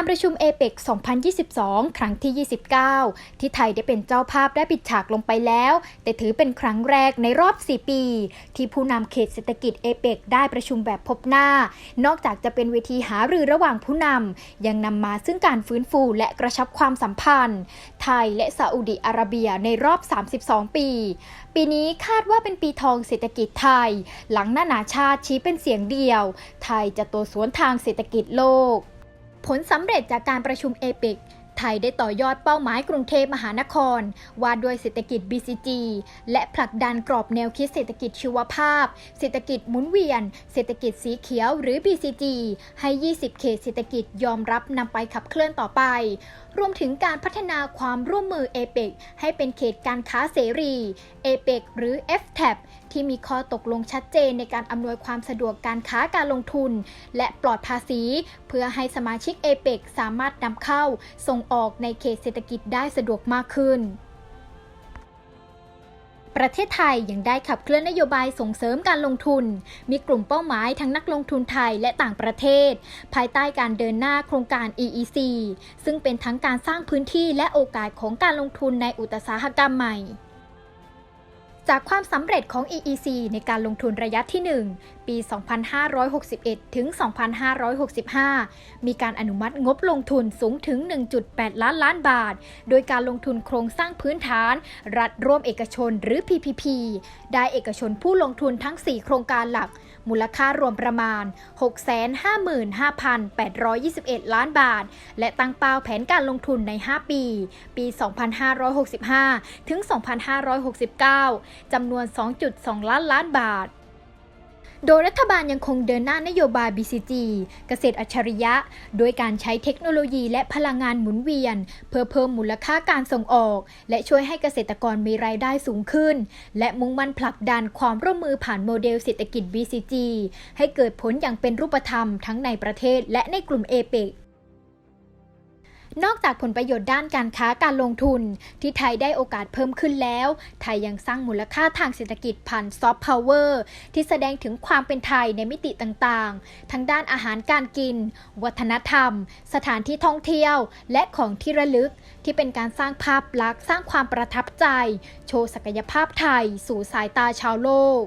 การประชุมเอเปก2022 ครั้งที่ 29 ที่ไทยได้เป็นเจ้าภาพได้ปิดฉากลงไปแล้ว แต่ถือเป็นครั้งแรกในรอบ 4 ปี ที่ผู้นำเขตเศรษฐกิจเอเปกได้ประชุมแบบพบหน้า นอกจากจะเป็นเวทีหารือระหว่างผู้นำยังนำมาซึ่งการฟื้นฟูและกระชับความสัมพันธ์ ไทยและซาอุดิอาระเบียในรอบ 32 ปี ปีนี้คาดว่าเป็นปีทองเศรษฐกิจไทย หลังนานาชาติชี้เป็นเสียงเดียว ไทยจะตัวสวนทางเศรษฐกิจโลก ผลสำเร็จจากการประชุมเอเปก ไทยได้ต่อยอดเป้าหมายกรุงเทพมหานคร ว่าด้วยเศรษฐกิจ BCG และผลักดันกรอบแนวคิดเศรษฐกิจชีวภาพ เศรษฐกิจหมุนเวียน เศรษฐกิจสีเขียวหรือ BCG ให้ 20 เขตเศรษฐกิจยอมรับนำไปขับเคลื่อนต่อไป รวมถึงการพัฒนาความร่วมมือเอเปกให้เป็นเขตการค้าเสรีเอเปกหรือ FTAP ที่มีข้อตกลงชัดเจนในการอำนวยความสะดวกการค้าการลงทุน และปลอดภาษี เพื่อให้สมาชิกเอเปกสามารถนำเข้าส่งออกในเขตเศรษฐกิจได้สะดวกมากขึ้น ประเทศไทยยังได้ขับเคลื่อนนโยบายส่งเสริมการลงทุน มีกลุ่มเป้าหมายทั้งนักลงทุนไทยและต่างประเทศ ภายใต้การเดินหน้าโครงการ EEC ซึ่งเป็นทั้งการสร้างพื้นที่และโอกาสของการลงทุนในอุตสาหกรรมใหม่ จากความสำเร็จของ EEC ในการลงทุนระยะที่ 1 ปี 2561 ถึง 2565 มีการอนุมัติงบลงทุนสูงถึง 1.8 ล้านล้านบาท โดยการลงทุนโครงสร้างพื้นฐาน รัฐร่วมเอกชนหรือ PPP ได้เอกชนผู้ลงทุนทั้ง 4 โครงการหลัก มูลค่ารวมประมาณ 655,821 ล้านบาท และตั้งเป้าแผนการลงทุนใน 5 ปี ปี 2565 ถึง 2569จำนวน 2.2 ล้านล้านบาท โดยรัฐบาลยังคงเดินหน้านโยบาย BCG เกษตรอัจฉริยะ โดยการใช้เทคโนโลยีและพลังงานหมุนเวียน เพื่อเพิ่มมูลค่าการส่งออก และช่วยให้เกษตรกรมีรายได้สูงขึ้น และมุ่งมั่นผลักดันความร่วมมือผ่านโมเดลเศรษฐกิจ BCG ให้เกิดผลอย่างเป็นรูปธรรมทั้งในประเทศและในกลุ่มเอเปก นอกจากผลประโยชน์ด้านการค้าการลงทุน ที่ไทยได้โอกาสเพิ่มขึ้นแล้ว ไทยยังสร้างมูลค่าทางเศรษฐกิจผ่านซอฟต์พาวเวอร์ที่แสดงถึงความเป็นไทยในมิติต่างๆ ทั้งด้านอาหารการกิน วัฒนธรรม สถานที่ท่องเที่ยว และของที่ระลึก ที่เป็นการสร้างภาพลักษณ์สร้างความประทับใจ โชว์ศักยภาพไทย สู่สายตาชาวโลก